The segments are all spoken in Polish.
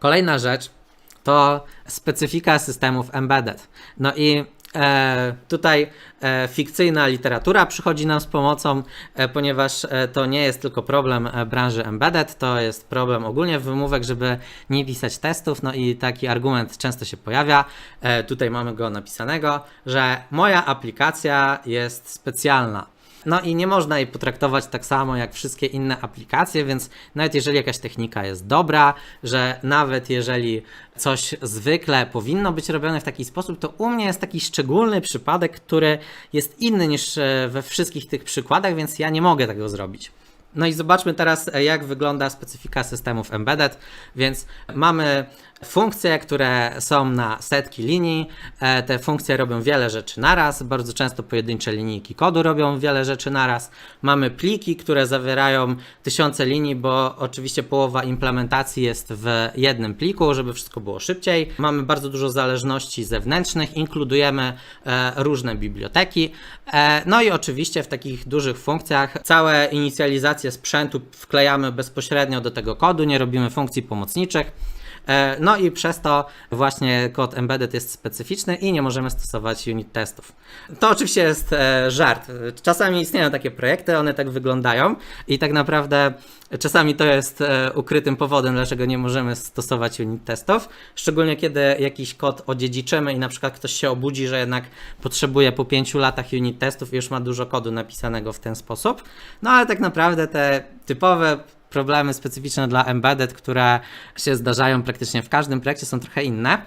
Kolejna rzecz to specyfika systemów embedded. No i e, tutaj e, fikcyjna literatura przychodzi nam z pomocą, e, ponieważ e, to nie jest tylko problem e, branży embedded, to jest problem ogólnie wymówek, żeby nie pisać testów. No i taki argument często się pojawia. E, tutaj mamy go napisanego, że moja aplikacja jest specjalna. No i nie można jej potraktować tak samo jak wszystkie inne aplikacje, więc nawet jeżeli jakaś technika jest dobra, że nawet jeżeli coś zwykle powinno być robione w taki sposób, to u mnie jest taki szczególny przypadek, który jest inny niż e, we wszystkich tych przykładach, więc ja nie mogę tego zrobić. No i zobaczmy teraz, e, jak wygląda specyfika systemów embedded. Więc mamy funkcje, które są na setki linii. E, Te funkcje robią wiele rzeczy naraz. Bardzo często pojedyncze linijki kodu robią wiele rzeczy naraz. Mamy pliki, które zawierają tysiące linii, bo oczywiście połowa implementacji jest w jednym pliku, żeby wszystko było szybciej. Mamy bardzo dużo zależności zewnętrznych, inkludujemy e, różne biblioteki. E, No i oczywiście w takich dużych funkcjach całe inicjalizacje sprzętu wklejamy bezpośrednio do tego kodu, nie robimy funkcji pomocniczych. E, No i przez to właśnie kod embedded jest specyficzny i nie możemy stosować unit testów. To oczywiście jest e, żart. Czasami istnieją takie projekty, one tak wyglądają i tak naprawdę czasami to jest e, ukrytym powodem, dlaczego nie możemy stosować unit testów. Szczególnie kiedy jakiś kod odziedziczymy i na przykład ktoś się obudzi, że jednak potrzebuje po pięciu latach unit testów i już ma dużo kodu napisanego w ten sposób. No ale tak naprawdę te typowe problemy specyficzne dla embedded, które się zdarzają praktycznie w każdym projekcie, są trochę inne.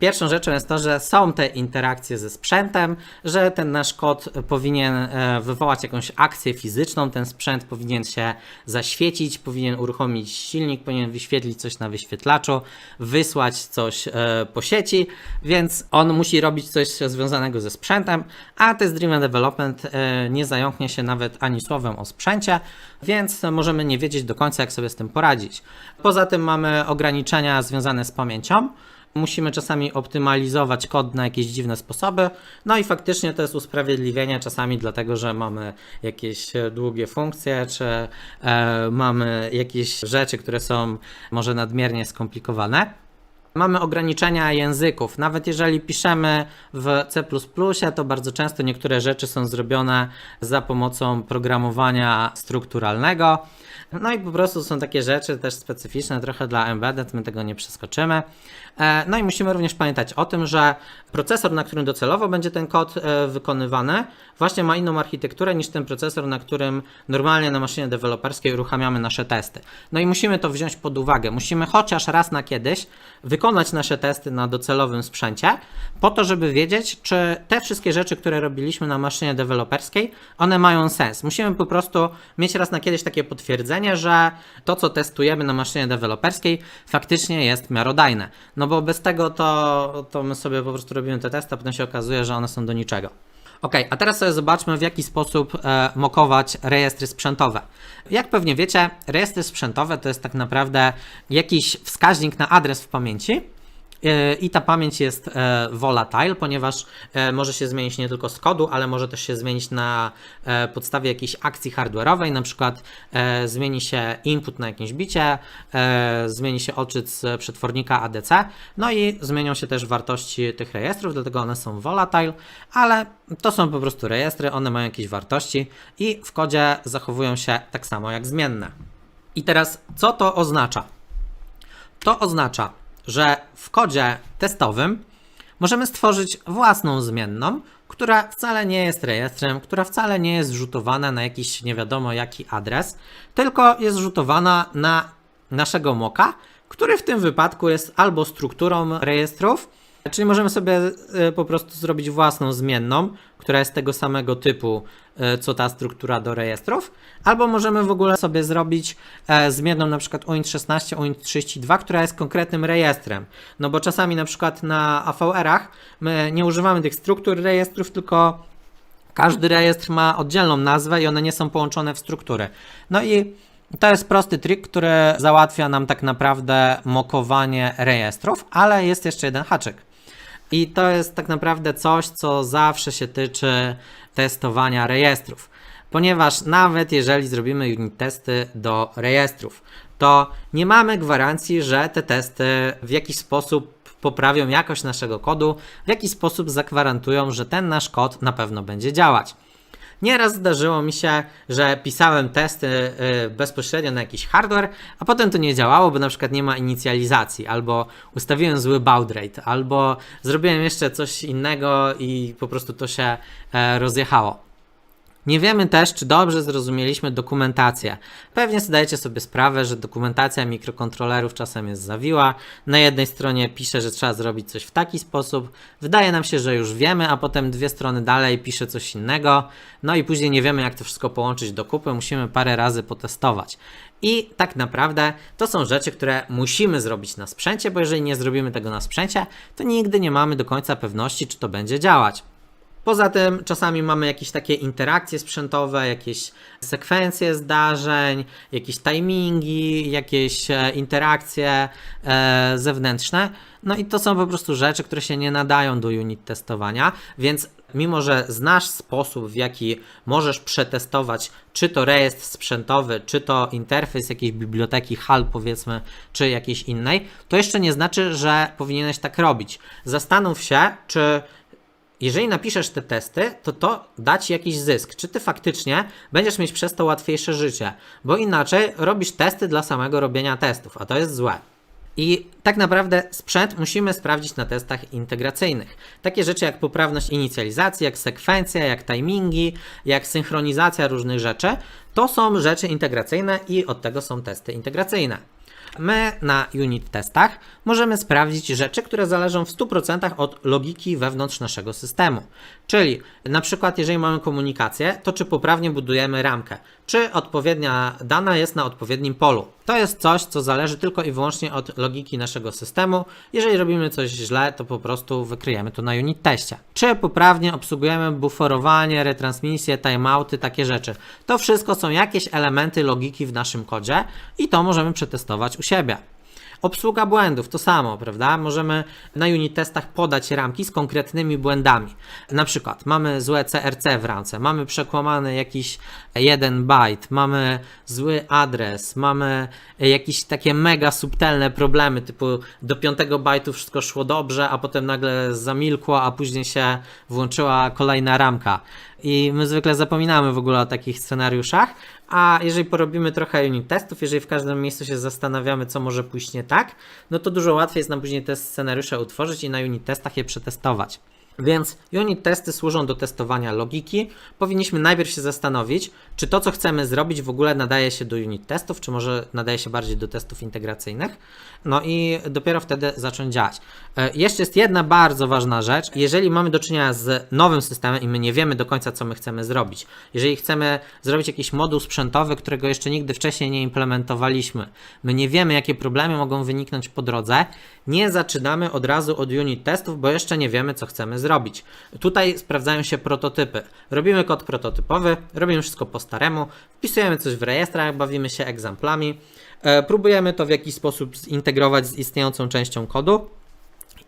Pierwszą rzeczą jest to, że są te interakcje ze sprzętem, że ten nasz kod powinien e, wywołać jakąś akcję fizyczną, ten sprzęt powinien się zaświecić, powinien uruchomić silnik, powinien wyświetlić coś na wyświetlaczu, wysłać coś e, po sieci, więc on musi robić coś związanego ze sprzętem, a test driven development e, nie zająknie się nawet ani słowem o sprzęcie, więc możemy nie wiedzieć do końca, jak sobie z tym poradzić. Poza tym mamy ograniczenia związane z pamięcią. Musimy czasami optymalizować kod na jakieś dziwne sposoby. No i faktycznie to jest usprawiedliwienie czasami dlatego, że mamy jakieś e, długie funkcje, czy e, mamy jakieś rzeczy, które są może nadmiernie skomplikowane. Mamy ograniczenia języków. Nawet jeżeli piszemy w C, to bardzo często niektóre rzeczy są zrobione za pomocą programowania strukturalnego. No i po prostu są takie rzeczy też specyficzne trochę dla embedded, my tego nie przeskoczymy. E, No i musimy również pamiętać o tym, że procesor, na którym docelowo będzie ten kod e, wykonywany, właśnie ma inną architekturę niż ten procesor, na którym normalnie na maszynie deweloperskiej uruchamiamy nasze testy. No i musimy to wziąć pod uwagę. Musimy chociaż raz na kiedyś wykonać nasze testy na docelowym sprzęcie, po to, żeby wiedzieć, czy te wszystkie rzeczy, które robiliśmy na maszynie deweloperskiej, one mają sens. Musimy po prostu mieć raz na kiedyś takie potwierdzenie, że to, co testujemy na maszynie deweloperskiej, faktycznie jest miarodajne. No bo bez tego to, to my sobie po prostu robimy te testy, a potem się okazuje, że one są do niczego. Ok, a teraz sobie zobaczmy, w jaki sposób e, mokować rejestry sprzętowe. Jak pewnie wiecie, rejestry sprzętowe to jest tak naprawdę jakiś wskaźnik na adres w pamięci. E, I ta pamięć jest e, volatile, ponieważ e, może się zmienić nie tylko z kodu, ale może też się zmienić na e, podstawie jakiejś akcji hardware'owej, na przykład e, zmieni się input na jakimś bicie, e, zmieni się odczyt z przetwornika ADC, no i zmienią się też wartości tych rejestrów, dlatego one są volatile, ale to są po prostu rejestry, one mają jakieś wartości i w kodzie zachowują się tak samo jak zmienne. I teraz co to oznacza? To oznacza, że w kodzie testowym możemy stworzyć własną zmienną, która wcale nie jest rejestrem, która wcale nie jest rzutowana na jakiś nie wiadomo jaki adres, tylko jest rzutowana na naszego moka, który w tym wypadku jest albo strukturą rejestrów, czyli możemy sobie e, po prostu zrobić własną zmienną, która jest tego samego typu, e, co ta struktura do rejestrów, albo możemy w ogóle sobie zrobić e, zmienną na przykład uint16, uint32, która jest konkretnym rejestrem. No bo czasami na przykład na AVR-ach my nie używamy tych struktur rejestrów, tylko każdy rejestr ma oddzielną nazwę i one nie są połączone w struktury. No i to jest prosty trik, który załatwia nam tak naprawdę mokowanie rejestrów, ale jest jeszcze jeden haczyk. I to jest tak naprawdę coś, co zawsze się tyczy testowania rejestrów. Ponieważ nawet jeżeli zrobimy unit testy do rejestrów, to nie mamy gwarancji, że te testy w jakiś sposób poprawią jakość naszego kodu, w jakiś sposób zagwarantują, że ten nasz kod na pewno będzie działać. Nieraz zdarzyło mi się, że pisałem testy y, bezpośrednio na jakiś hardware, a potem to nie działało, bo na przykład nie ma inicjalizacji, albo ustawiłem zły baud rate, albo zrobiłem jeszcze coś innego i po prostu to się e, rozjechało. Nie wiemy też, czy dobrze zrozumieliśmy dokumentację. Pewnie zdajecie sobie sprawę, że dokumentacja mikrokontrolerów czasem jest zawiła. Na jednej stronie pisze, że trzeba zrobić coś w taki sposób. Wydaje nam się, że już wiemy, a potem dwie strony dalej pisze coś innego. No i później nie wiemy, jak to wszystko połączyć do kupy. Musimy parę razy potestować. I tak naprawdę to są rzeczy, które musimy zrobić na sprzęcie, bo jeżeli nie zrobimy tego na sprzęcie, to nigdy nie mamy do końca pewności, czy to będzie działać. Poza tym czasami mamy jakieś takie interakcje sprzętowe, jakieś sekwencje zdarzeń, jakieś timingi, jakieś e, interakcje e, zewnętrzne. No i to są po prostu rzeczy, które się nie nadają do unit testowania, więc mimo, że znasz sposób, w jaki możesz przetestować, czy to rejestr sprzętowy, czy to interfejs jakiejś biblioteki HAL powiedzmy, czy jakiejś innej, to jeszcze nie znaczy, że powinieneś tak robić. Zastanów się, czy jeżeli napiszesz te testy, to to da ci jakiś zysk. Czy ty faktycznie będziesz mieć przez to łatwiejsze życie? Bo inaczej robisz testy dla samego robienia testów, a to jest złe. I tak naprawdę sprzęt musimy sprawdzić na testach integracyjnych. Takie rzeczy jak poprawność inicjalizacji, jak sekwencja, jak timingi, jak synchronizacja różnych rzeczy, to są rzeczy integracyjne i od tego są testy integracyjne. My na unit testach możemy sprawdzić rzeczy, które zależą w 100% od logiki wewnątrz naszego systemu. Czyli na przykład, jeżeli mamy komunikację, to czy poprawnie budujemy ramkę, czy odpowiednia dana jest na odpowiednim polu. To jest coś, co zależy tylko i wyłącznie od logiki naszego systemu. Jeżeli robimy coś źle, to po prostu wykryjemy to na unit teście. Czy poprawnie obsługujemy buforowanie, retransmisję, timeouty, takie rzeczy. To wszystko są jakieś elementy logiki w naszym kodzie i to możemy przetestować u siebie. Obsługa błędów to samo, prawda? Możemy na unit testach podać ramki z konkretnymi błędami. Na przykład mamy złe CRC w ramce, mamy przekłamany jakiś jeden byte, mamy zły adres, mamy jakieś takie mega subtelne problemy, typu do piątego bajtu wszystko szło dobrze, a potem nagle zamilkło, a później się włączyła kolejna ramka. I my zwykle zapominamy w ogóle o takich scenariuszach, a jeżeli porobimy trochę unit testów, jeżeli w każdym miejscu się zastanawiamy, co może pójść nie tak, no to dużo łatwiej jest nam później te scenariusze utworzyć i na unit testach je przetestować. Więc unit testy służą do testowania logiki. Powinniśmy najpierw się zastanowić, czy to, co chcemy zrobić, w ogóle nadaje się do unit testów, czy może nadaje się bardziej do testów integracyjnych. No i dopiero wtedy zacząć działać. E, Jeszcze jest jedna bardzo ważna rzecz. Jeżeli mamy do czynienia z nowym systemem i my nie wiemy do końca, co my chcemy zrobić, jeżeli chcemy zrobić jakiś moduł sprzętowy, którego jeszcze nigdy wcześniej nie implementowaliśmy, my nie wiemy, jakie problemy mogą wyniknąć po drodze, nie zaczynamy od razu od unit testów, bo jeszcze nie wiemy, co chcemy zrobić. Tutaj sprawdzają się prototypy. Robimy kod prototypowy, robimy wszystko po staremu, wpisujemy coś w rejestrach, bawimy się egzemplami, e, próbujemy to w jakiś sposób zintegrować z istniejącą częścią kodu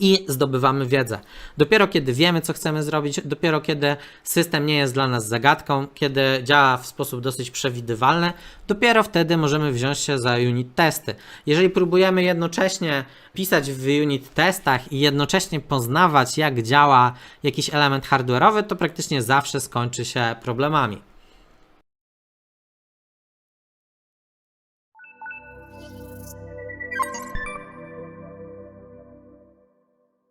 i zdobywamy wiedzę. Dopiero kiedy wiemy, co chcemy zrobić, dopiero kiedy system nie jest dla nas zagadką, kiedy działa w sposób dosyć przewidywalny, dopiero wtedy możemy wziąć się za unit testy. Jeżeli próbujemy jednocześnie pisać w unit testach i jednocześnie poznawać, jak działa jakiś element hardware'owy, to praktycznie zawsze skończy się problemami.